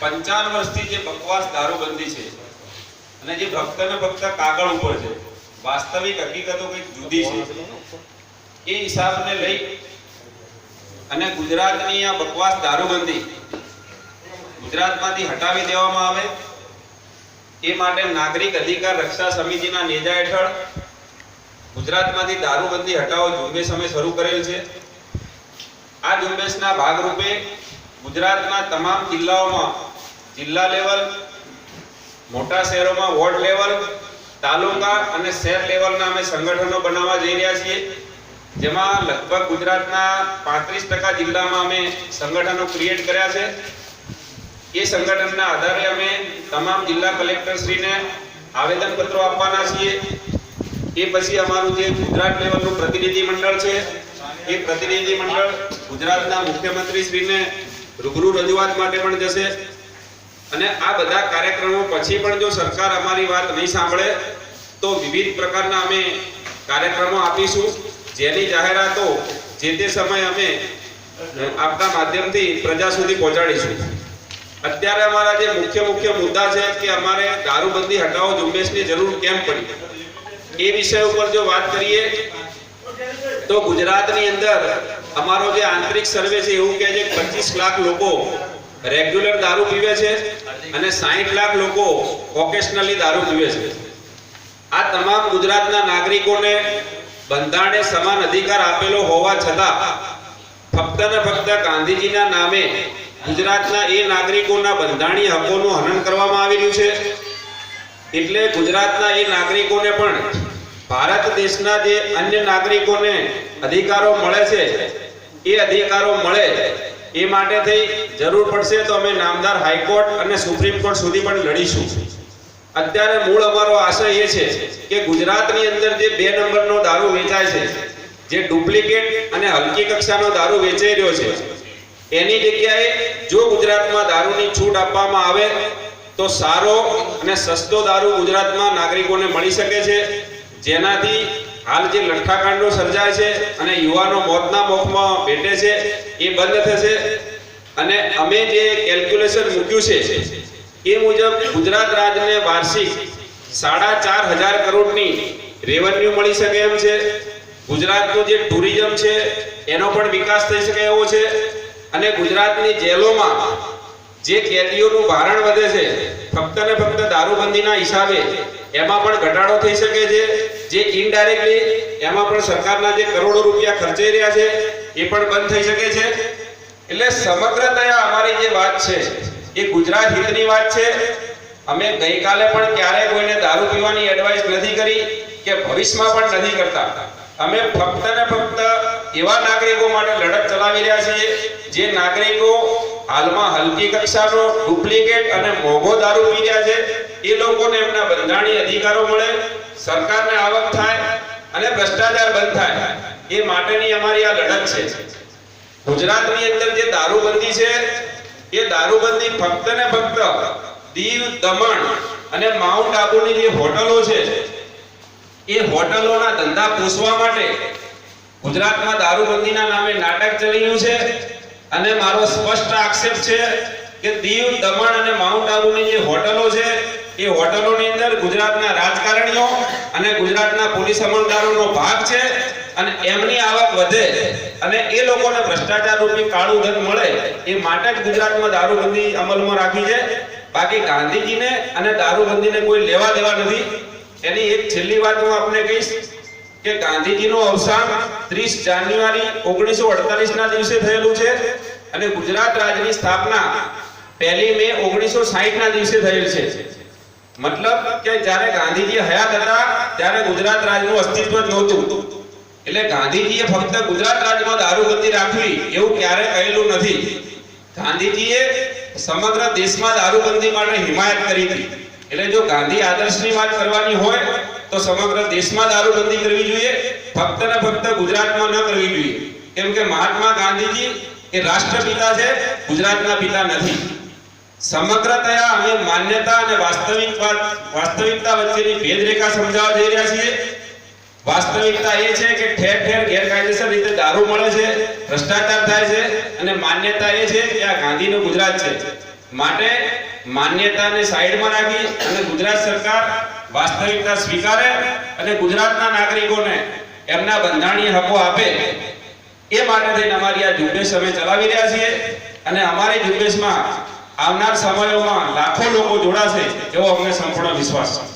પંચાવન વર્ષથી જે બકવાસ, દારૂબંધી છે, અને જે ભક્ત ને ફક્ત કાગળ ઉપર છે, વાસ્તવિક હકીકતો કંઈક જુદી છે. એ હિસાબને લઈ અને ગુજરાતની આ બકવાસ, દારૂબંધી ગુજરાતમાંથી હટાવી દેવામાં આવે, એ માટે નાગરિક અધિકાર રક્ષા સમિતિના નેજા હેઠળ ગુજરાતમાંથી દારૂબંધી હટાવો ઝુંબેશ અમે શરૂ કરેલ છે. આ ઝુંબેશના ભાગરૂપે ગુજરાતના તમામ જિલ્લાઓમાં જિલ્લા લેવલ, મોટા શહેરોમાં વોર્ડ લેવલ, તાલુકા અને શહેર લેવલના અમે સંગઠનો બનાવવા જઈ રહ્યા છીએ. જેમાં લગભગ ગુજરાતના પાંત્રીસ ટકા જિલ્લામાં અમે સંગઠનો ક્રિએટ કર્યા છે. એ સંગઠનના આધારે અમે તમામ જિલ્લા કલેક્ટરશ્રીને આવેદનપત્રો આપવાના છીએ. એ પછી અમારું જે ગુજરાત લેવલનું પ્રતિનિધિ મંડળ છે, એ પ્રતિનિધિ મંડળ ગુજરાતના મુખ્યમંત્રી શ્રીને રૂબરૂ રજૂઆત માટે પણ જશે. અને આ બધા કાર્યક્રમો પછી પણ જો સરકાર અમારી વાત નહીં સાંભળે, તો વિવિધ પ્રકારના અમે કાર્યક્રમો આપીશું. જેની જાહેરાતો જે તે સમયે અમે આપના માધ્યમથી પ્રજા સુધી પહોંચાડીશું. અત્યારે અમારા જે મુખ્ય મુખ્ય મુદ્દા છે કે અમારે દારૂબંધી હટાવો ઝુંબેશની જરૂર કેમ પડી? એ વિષય ઉપર જો વાત કરીએ, તો ગુજરાતની અંદર અમારો જે આંતરિક સર્વે છે, એવું કહે છે પચીસ લાખ લોકો રેગ્યુલર દારૂ પીવે છે અને 60 લાખ લોકો ઓકેશનલી દારૂ પીવે છે. આ તમામ ગુજરાતના નાગરિકોને બંધારણે સમાન અધિકાર આપેલો હોવા છતાં ફક્ત ને ફક્ત ગાંધીજીના નામે ગુજરાતના એ નાગરિકોના બંધારણીય હકોનું હનન કરવામાં આવી રહ્યું છે. એટલે ગુજરાતના એ નાગરિકોને પણ ભારત દેશના જે અન્ય નાગરિકોને અધિકારો મળે છે એ અધિકારો મળે, એ માટે થઈ જરૂર પડશે તો અમે નામદાર હાઈકોર્ટ અને સુપ્રીમ કોર્ટ સુધી પણ લડીશું. અત્યારે મૂળ અમારો આશય એ છે કે ગુજરાતની અંદર જે બે નંબરનો દારૂ વેચાય છે, જે ડુપ્લિકેટ અને હલકી કક્ષાનો દારૂ વેચાઈ રહ્યો છે, એની જગ્યાએ જો ગુજરાતમાં દારૂની છૂટ આપવામાં આવે, તો સારો અને સસ્તો દારૂ ગુજરાતમાં નાગરિકોને મળી શકે છે, જેનાથી હાલ જે લઠ્ઠાકાંડો સર્જાય છે અને યુવાનો મોતના મોખમાં ભેટે છે, એ બંધ થશે. અને અમે જે કેલ્ક્યુલેશન મૂક્યું છે, એ મુજબ ગુજરાત રાજ્યને વાર્ષિક સાડા ચાર હજાર કરોડની રેવન્યુ મળી શકે એમ છે. ગુજરાતનું જે ટુરિઝમ છે, એનો પણ વિકાસ થઈ શકે એવો છે. અને ગુજરાતની જેલોમાં જે કેદીઓનું ભારણ વધે છે, ફક્ત ને ફક્ત દારૂબંધીના હિસાબે એમાં પણ ઘટાડો થઈ શકે છે. જે ઇનડાયરેક્ટલી એમાં પણ સરકારના જે કરોડો રૂપિયા ખર્ચાઈ રહ્યા છે, એ પણ બંધ થઈ શકે છે. એટલે સમગ્રતયા અમારી જે વાત છે, એ ગુજરાત હિતની વાત છે. અમે ગઈકાલે પણ ક્યારેય કોઈને દારૂ પીવાની એડવાઇસ નથી કરી કે ભવિષ્યમાં પણ નથી કરતા. અમે ફક્ત ને ફક્ત એવા નાગરિકો માટે લડત ચલાવી રહ્યા છીએ, જે નાગરિકો હાલમાં હલકી કક્ષાનો ડુપ્લિકેટ અને મોંઘો દારૂ પી રહ્યા છે. એ લોકોને એમના બંધારણીય અધિકારો મળે, સરકારને આવક થાય અને ભ્રષ્ટાચાર બંધ થાય. એ માટેની અમારી આ લડત છે. ગુજરાતની અંદર જે દારૂબંધી છે, એ દારૂબંધી ફક્ત ને ફક્ત દીવ, દમણ અને માઉન્ટ આબુની જે હોટલો છે, એ હોટલોના ધંધા પોષવા માટે ગુજરાતમાં દારૂબંધીના નામે નાટક ચલી છે અને મારો સ્પષ્ટ આક્ષેપ છે કે દીવ, દમણ અને માઉન્ટ આબુની જે હોટલો છે એ હોટલોની અંદર ગુજરાતના રાજકારણીઓ અને ગુજરાતના પોલીસ અમલદારોનો ભાગ છે અને એમની આવક વધે અને એ લોકોને ભ્રષ્ટાચાર રૂપી કાળું ધન મળે એ માટે જ ગુજરાતમાં દારૂબંધી અમલમાં રાખી છે. બાકી ગાંધીજીને અને દારૂબંધીને કોઈ લેવા દેવા નથી. એની એક છેલ્લી વાત હું આપને કહીશ કે ગાંધીજીનું અવસાન 30 જાન્યુઆરી 1948 ના દિવસે થયેલું છે અને ગુજરાત રાજ્યની સ્થાપના પહેલી મે 1960 ના દિવસે થયેલ છે. મતલબ કે જ્યારે ગાંધીજી હયાત હતા, ત્યારે ગુજરાત રાજ્યનું અસ્તિત્વ જ નહોતું. એટલે ગાંધીજીએ ફક્ત ગુજરાત રાજ્યમાં દારૂબંધી રાખવી એવું ક્યારે કહેલું નથી. ગાંધીજીએ સમગ્ર દેશમાં દારૂબંધી માટે હિમાયત કરી હતી. એટલે જો ગાંધી આદર્શની વાત કરવાની હોય, તો સમગ્ર દેશમાં દારૂબંધી કરવી જોઈએ, ફક્ત ને ફક્ત ગુજરાતમાં ન કરવી જોઈએ. કેમ કે મહાત્મા ગાંધીજી એ રાષ્ટ્રપિતા છે, ગુજરાતના પિતા નથી. સમગ્રતયા અમે માન્યતા અને વાસ્તવિક વાસ્તવિકતા વચ્ચેની ભેદરેખા સમજાવવા જઈ રહ્યા છીએ. વાસ્તવિકતા એ છે કે ઠેર ઠેર ગેરકાયદેસર રીતે દારૂ મળે છે, ભ્રષ્ટાચાર થાય છે અને માન્યતા એ છે કે આ ગાંધીનું ગુજરાત છે. માટે માન્યતાને સાઈડમાં રાખી અને ગુજરાત સરકાર વાસ્તવિકતા સ્વીકારે અને ગુજરાતના નાગરિકોને એમના બંધારણીય હકો આપે એ માટે થઈને અમારી આ ઝુંબેશ અમે ચલાવી રહ્યા છીએ. અને અમારી ઝુંબેશમાં આવનાર સમયોમાં લાખો લોકો જોડાશે એવો અમને સંપૂર્ણ વિશ્વાસ છે.